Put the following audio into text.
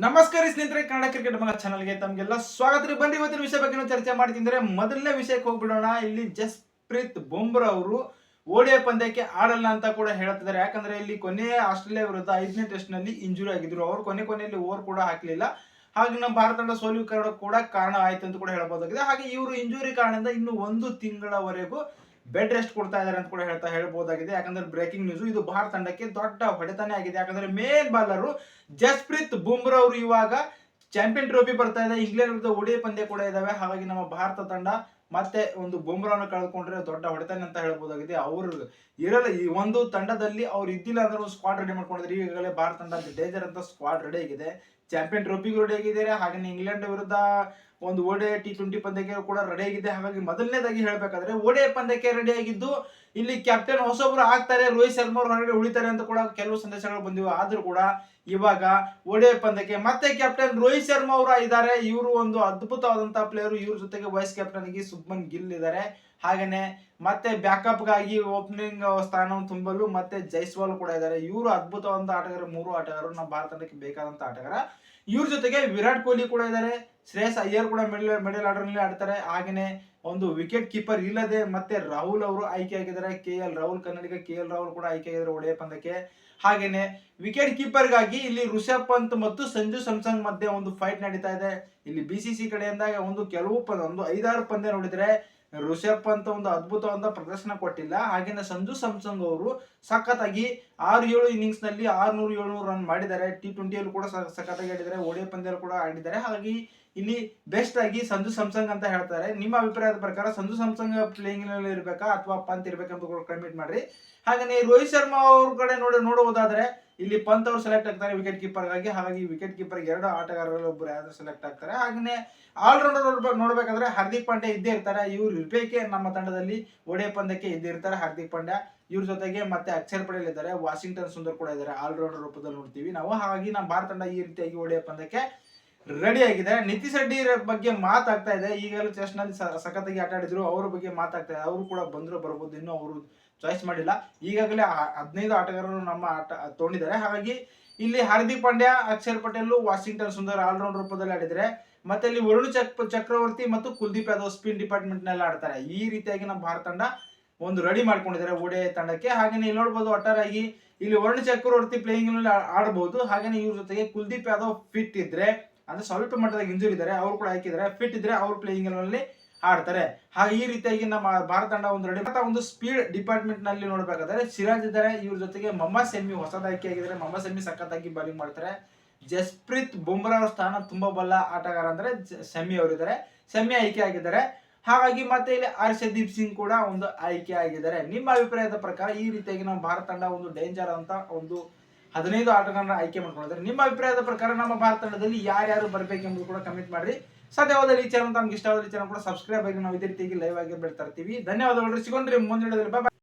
ನಮಸ್ಕಾರ ಸ್ನೇಹಿತರೆ, ಕನ್ನಡ ಕ್ರಿಕೆಟ್ ಮಗ ಚಾನಲ್ಗೆ ತಮಗೆಲ್ಲ ಸ್ವಾಗತ ರೀ. ಬನ್ನಿ ಇವತ್ತಿನ ವಿಷಯ ಬಗ್ಗೆ ಚರ್ಚೆ ಮಾಡ್ತಿದ್ರೆ ಮೊದಲನೇ ವಿಷಯಕ್ಕೆ ಹೋಗ್ಬಿಡೋಣ. ಇಲ್ಲಿ ಜಸ್ಪ್ರೀತ್ ಬುಮ್ರಾ ಅವರು ಓಡಿಯ ಪಂದ್ಯಕ್ಕೆ ಆಡಲ್ಲ ಅಂತ ಕೂಡ ಹೇಳ್ತಿದ್ದಾರೆ. ಯಾಕಂದ್ರೆ ಇಲ್ಲಿ ಕೊನೆಯ ಆಸ್ಟ್ರೇಲಿಯಾ ವಿರುದ್ಧ ಐದನೇ ಟೆಸ್ಟ್ನಲ್ಲಿ ಇಂಜುರಿ ಆಗಿದ್ರು. ಅವರು ಕೊನೆ ಕೊನೆಯಲ್ಲಿ ಓವರ್ ಕೂಡ ಹಾಕಲಿಲ್ಲ. ಹಾಗೆ ನಮ್ಮ ಭಾರತ ತಂಡ ಸೋಲು ಕೂಡ ಕಾರಣ ಆಯ್ತು ಅಂತ ಕೂಡ ಹೇಳ್ಬೋದಾಗಿದೆ ಹಾಗೆ ಇವರು ಇಂಜುರಿ ಕಾರಣದಿಂದ ಇನ್ನು ಒಂದು ತಿಂಗಳವರೆಗೂ ಬೆಡ್ ರೆಸ್ಟ್ ಕೊಡ್ತಾ ಇದ್ದಾರೆ ಅಂತ ಕೂಡ ಹೇಳ್ತಾ ಹೇಳ್ಬೋದಾಗಿದೆ. ಯಾಕಂದ್ರೆ ಬ್ರೇಕಿಂಗ್ ನ್ಯೂಸ್ ಇದು ಭಾರತ ತಂಡಕ್ಕೆ ದೊಡ್ಡ ಹೊಡೆತನೇ ಆಗಿದೆ. ಯಾಕಂದ್ರೆ ಮೇನ್ ಬಾಲರ್ ಜಸ್ಪ್ರೀತ್ ಬುಮ್ರಾ ಅವರು ಇವಾಗ ಚಾಂಪಿಯನ್ ಟ್ರೋಫಿ ಬರ್ತಾ ಇದೆ. ಇಂಗ್ಲೆಂಡ್ ವಿರುದ್ಧ ಒಡಿಯ ಪಂದ್ಯ ಕೂಡ ಇದಾವೆ. ಹಾಗಾಗಿ ನಮ್ಮ ಭಾರತ ತಂಡ ಮತ್ತೆ ಒಂದು ಬುಮ್ರಾವನ್ನು ಕಳೆದುಕೊಂಡ್ರೆ ದೊಡ್ಡ ಹೊಡೆತನ ಅಂತ ಹೇಳ್ಬೋದಾಗಿದೆ. ಅವರು ಇರಲ್ಲ, ಈ ಒಂದು ತಂಡದಲ್ಲಿ ಅವ್ರು ಇದ್ದಿಲ್ಲ ಅಂದ್ರೆ ಒಂದು ಸ್ಕ್ವಾಡ್ ರೆಡಿ ಮಾಡ್ಕೊಂಡಿದ್ರೆ ಈಗಾಗಲೇ ಭಾರತ ತಂಡ ಡೇಂಜರ್ ಅಂತ ಸ್ಕ್ವಾಡ್ ರೆಡಿ ಆಗಿದೆ. ಚಾಂಪಿಯನ್ ಟ್ರೋಫಿಗೂ ರೆಡಿ ಆಗಿದ್ದಾರೆ. ಹಾಗೆ ಇಂಗ್ಲೆಂಡ್ ವಿರುದ್ಧ ಒಂದು ಓಡೆ ಟಿ ಟ್ವೆಂಟಿ ಪಂದ್ಯಕ್ಕೆ ಕೂಡ ರೆಡಿ ಆಗಿದೆ ಹಾಗಾಗಿ ಮೊದಲನೇದಾಗಿ ಹೇಳಬೇಕಾದ್ರೆ ಓಡೆ ಪಂದ್ಯಕ್ಕೆ ರೆಡಿ ಆಗಿದ್ದು ಇಲ್ಲಿ ಕ್ಯಾಪ್ಟನ್ ಹೊಸೊಬ್ರು ಆಗ್ತಾರೆ, ರೋಹಿತ್ ಶರ್ಮಾ ಅವರು ಹೊರಗಡೆ ಉಳಿತಾರೆ ಅಂತ ಕೂಡ ಕೆಲವು ಸಂದೇಶಗಳು ಬಂದಿವೆ. ಆದರೂ ಕೂಡ ಇವಾಗ ಓಡೆ ಪಂದ್ಯಕ್ಕೆ ಮತ್ತೆ ಕ್ಯಾಪ್ಟನ್ ರೋಹಿತ್ ಶರ್ಮಾ ಅವರು ಇದ್ದಾರೆ. ಇವರು ಒಂದು ಅದ್ಭುತವಾದಂತಹ ಪ್ಲೇಯರ್ ಇವ್ರ ಜೊತೆಗೆ ವೈಸ್ ಕ್ಯಾಪ್ಟನ್ ಆಗಿ ಸುಬ್ಮನ್ ಗಿಲ್ ಇದ್ದಾರೆ. ಹಾಗೇನೆ ಮತ್ತೆ ಬ್ಯಾಕಪ್ಗಾಗಿ ಓಪನಿಂಗ್ ಸ್ಥಾನವನ್ನು ತುಂಬಲು ಮತ್ತೆ ಜೈಸ್ವಾಲ್ ಕೂಡ ಇದ್ದಾರೆ. ಇವರು ಅದ್ಭುತವಾದ ಆಟಗಾರ, ಮೂರು ಆಟಗಾರರು ನಮ್ಮ ಭಾರತ ತಂಡಕ್ಕೆ ಬೇಕಾದಂತ ಆಟಗಾರ. ಇವ್ರ ಜೊತೆಗೆ ವಿರಾಟ್ ಕೊಹ್ಲಿ ಕೂಡ ಇದ್ದಾರೆ. ಶ್ರೇಯಸ್ ಅಯ್ಯರ್ ಕೂಡ ಮಿಡಲ್ ಮಿಡಲ್ ಆರ್ಡರ್ನಲ್ಲಿ ಆಡ್ತಾರೆ. ಹಾಗೇನೆ ಒಂದು ವಿಕೆಟ್ ಕೀಪರ್ ಇಲ್ಲದೆ ಮತ್ತೆ ರಾಹುಲ್ ಅವರು ಆಯ್ಕೆ ಆಗಿದ್ದಾರೆ. ಕೆ ಎಲ್ ರಾಹುಲ್ ಕನ್ನಡಿಗ ಕೆ ಎಲ್ ರಾಹುಲ್ ಕೂಡ ಆಯ್ಕೆ ಆಗಿದ್ದಾರೆ ಒಡೆಯ ಪಂದ್ಯಕ್ಕೆ. ಹಾಗೇನೆ ವಿಕೆಟ್ ಕೀಪರ್ಗಾಗಿ ಇಲ್ಲಿ ಋಷಭ್ ಪಂತ್ ಮತ್ತು ಸಂಜು ಸಂಸಂಗ್ ಮಧ್ಯೆ ಒಂದು ಫೈಟ್ ನಡೀತಾ ಇದೆ. ಇಲ್ಲಿ ಬಿ ಸಿ ಕಡೆಯಿಂದ ಒಂದು ಕೆಲವು ಪಂದ್ಯ ಒಂದು ಐದಾರು ಪಂದ್ಯ ನೋಡಿದ್ರೆ ಋಷಭ್ ಪಂತ್ ಒಂದು ಅದ್ಭುತವಾದ ಪ್ರದರ್ಶನ ಕೊಟ್ಟಿಲ್ಲ. ಹಾಗೇನೆ ಸಂಜು ಸಂಸಂಗ್ ಅವರು ಸಖತ್ತಾಗಿ ಆರು ಏಳು ಇನ್ನಿಂಗ್ಸ್ನಲ್ಲಿ ಆರ್ನೂರು ಏಳ್ನೂರು ರನ್ ಮಾಡಿದ್ದಾರೆ. ಟಿ ಟ್ವೆಂಟಿಯಲ್ಲೂ ಕೂಡ ಸಖತ್ತಾಗಿ ಆಡಿದ್ದಾರೆ. ಒಡೆಯ ಪಂದ್ಯಲ್ಲೂ ಕೂಡ ಆಡಿದ್ದಾರೆ. ಹಾಗಾಗಿ ಇಲ್ಲಿ ಬೆಸ್ಟ್ ಆಗಿ ಸಂಜು ಸ್ಯಾಮ್ಸಂಗ್ ಅಂತ ಹೇಳ್ತಾರೆ. ನಿಮ್ಮ ಅಭಿಪ್ರಾಯದ ಪ್ರಕಾರ ಸಂಜು ಸ್ಯಾಮ್ಸಂಗ್ ಪ್ಲೇಯಿಂಗ್ ಇರ್ಬೇಕಾ ಅಥವಾ ಪಂತ್ ಇರ್ಬೇಕಂತ ಕಮಿಟ್ ಮಾಡ್ರಿ. ಹಾಗೆ ರೋಹಿತ್ ಶರ್ಮಾ ಅವ್ರ ಕಡೆ ನೋಡಿ ನೋಡುವುದಾದ್ರೆ ಇಲ್ಲಿ ಪಂತ್ ಅವ್ರು ಸೆಲೆಕ್ಟ್ ಆಗ್ತಾರೆ ವಿಕೆಟ್ ಕೀಪರ್ ಆಗಿ ಹಾಗಾಗಿ ವಿಕೆಟ್ ಕೀಪರ್ ಎರಡು ಆಟಗಾರರಲ್ಲಿ ಒಬ್ಬರು ಯಾರು ಸೆಲೆಕ್ಟ್ ಆಗ್ತಾರೆ. ಹಾಗೆ ಆಲ್ರೌಂಡರ್ ನೋಡ್ಬೇಕಾದ್ರೆ ಹಾರ್ದಿಕ್ ಪಾಂಡೆ ಇದ್ದೇ ಇರ್ತಾರೆ. ಇವ್ರು ಇರ್ಬೇಕೆ ನಮ್ಮ ತಂಡದಲ್ಲಿ ಒಡೆ ಪಂದ್ಯಕ್ಕೆ ಇದ್ದೇ ಇರ್ತಾರೆ ಹಾರ್ದಿಕ್ ಪಾಂಡ್ಯ. ಇವ್ರ ಜೊತೆಗೆ ಮತ್ತೆ ಅಕ್ಷರ್ ಪಟೇಲ್ ವಾಷಿಂಗ್ಟನ್ ಸುಂದರ್ ಕೂಡ ಇದ್ದಾರೆ. ಆಲ್ರೌಂಡರ್ ರೂಪದಲ್ಲಿ ನೋಡ್ತೀವಿ ನಾವು. ಹಾಗಾಗಿ ನಮ್ಮ ಭಾರತ ತಂಡ ಈ ರೀತಿಯಾಗಿ ಒಡೆಯ ಪಂದ್ಯಕ್ಕೆ ರೆಡಿ ಆಗಿದೆ. ನಿತೀಶ್ ರೆಡ್ಡಿ ಬಗ್ಗೆ ಮಾತಾಗ್ತಾ ಇದೆ. ಈಗಲೂ ಚೆಸ್ನಲ್ಲಿ ಸಖತ್ತಾಗಿ ಆಟ ಆಡಿದ್ರು. ಅವ್ರ ಬಗ್ಗೆ ಮಾತಾಗ್ತಾ ಇದೆ. ಅವರು ಕೂಡ ಬಂದ್ರು, ಬರ್ಬೋದು. ಇನ್ನು ಅವರು ಚಾಯ್ಸ್ ಮಾಡಿಲ್ಲ. ಈಗಾಗಲೇ ಹದಿನೈದು ಆಟಗಾರರು ನಮ್ಮ ಆಟ ತೊಗೊಂಡಿದ್ದಾರೆ. ಹಾಗಾಗಿ ಇಲ್ಲಿ Hardik Pandya, Axar Patel, Washington Sundar all round ರೂಪದಲ್ಲಿ ಆಡಿದರೆ ಮತ್ತೆ ಇಲ್ಲಿ ವರುಣ್ ಚಕ್ ಚಕ್ರವರ್ತಿ ಮತ್ತು ಕುಲ್ದೀಪ್ ಯಾದವ್ ಸ್ಪಿನ್ ಡಿಪಾರ್ಟ್ಮೆಂಟ್ನಲ್ಲಿ ಆಡ್ತಾರೆ. ಈ ರೀತಿಯಾಗಿ ನಮ್ಮ ಭಾರತ ತಂಡ ಒಂದು ರೆಡಿ ಮಾಡ್ಕೊಂಡಿದ್ದಾರೆ ಓಡೆ ತಂಡಕ್ಕೆ. ಹಾಗೇನೆ ಇಲ್ಲಿ ನೋಡ್ಬೋದು ಒಟ್ಟಾರೆಯಾಗಿ ಇಲ್ಲಿ ವರುಣ್ ಚಕ್ರವರ್ತಿ ಪ್ಲೇಯಿಂಗ್ನಲ್ಲಿ ಆಡಬಹುದು ಹಾಗೇನೆ ಇವ್ರ ಜೊತೆಗೆ ಕುಲ್ದೀಪ್ ಯಾದವ್ ಫಿಟ್ ಇದ್ರೆ ಅಂದ್ರೆ ಸ್ವಲ್ಪ ಮಟ್ಟದಾಗ ಇಂಜುರಿ ಇದ್ದಾರೆ, ಅವರು ಕೂಡ ಹಾಕಿದ್ದಾರೆ. ಫಿಟ್ ಇದ್ರೆ ಅವ್ರು ಪ್ಲೇಯಿಂಗ್ನಲ್ಲಿ ಆಡ್ತಾರೆ ಹಾಗೆ ಈ ರೀತಿಯಾಗಿ ನಮ್ಮ ಭಾರತ ತಂಡ ಒಂದು ರೆಡಿ ಒಂದು ಸ್ಪೀಡ್ ಡಿಪಾರ್ಟ್ಮೆಂಟ್ನಲ್ಲಿ ನೋಡ್ಬೇಕಾದ್ರೆ ಸಿರಾಜ್ ಇದ್ದಾರೆ, ಇವ್ರ ಜೊತೆಗೆ ಮಮ್ಮ ಸೆಮಿ ಹೊಸದ ಆಯ್ಕೆ ಆಗಿದ್ದಾರೆ. ಮಮ್ಮ ಸೆಮಿ ಸಖತ್ತಾಗಿ ಬಾಲಿಂಗ್ ಮಾಡ್ತಾರೆ. ಜಸ್ಪ್ರೀತ್ ಬುಮ್ರಾ ಅವರ ಸ್ಥಾನ ತುಂಬಾ ಬಲ್ಲ ಆಟಗಾರ ಅಂದ್ರೆ ಅವರು ಅವರಿದ್ದಾರೆ ಸೆಮಿ ಆಯ್ಕೆ ಆಗಿದ್ದಾರೆ. ಹಾಗಾಗಿ ಮತ್ತೆ ಇಲ್ಲಿ ಹರ್ಷದೀಪ್ ಸಿಂಗ್ ಕೂಡ ಒಂದು ಆಯ್ಕೆ ಆಗಿದ್ದಾರೆ. ನಿಮ್ಮ ಅಭಿಪ್ರಾಯದ ಪ್ರಕಾರ ಈ ರೀತಿಯಾಗಿ ನಮ್ಮ ಭಾರತ ತಂಡ ಒಂದು ಡೇಂಜರ್ ಅಂತ ಒಂದು ಹದಿನೈದು ಆಟಗಾರನ ಆಯ್ಕೆ ಮಾಡ್ಕೊಂಡಿದ್ದಾರೆ. ನಿಮ್ಮ ಅಭಿಪ್ರಾಯದ ಪ್ರಕಾರ ನಮ್ಮ ಭಾರತ ತಂಡದಲ್ಲಿ ಯಾರ್ಯಾರು ಬರಬೇಕೆಂಬುದು ಕೂಡ ಕಮೆಂಟ್ ಮಾಡಿ ಸದ್ಯವಾದ ಈ ಚಾನಲ್ ತಮ್ಗೆ ಇಷ್ಟವಾದ ಚಾನಲ್ ಕೂಡ ಸಬ್ಸ್ಕ್ರೈಬ್ ಆಗಿ ನಾವು ಇದೇ ರೀತಿಯಾಗಿ ಲೈವ್ ಆಗಿ ಬಿಡ್ತಾ ಇರ್ತೀವಿ. ಧನ್ಯವಾದಗಳು ಸಿಗೊಂಡ್ರಿ ಮುಂದಿನ ಬಾಯ್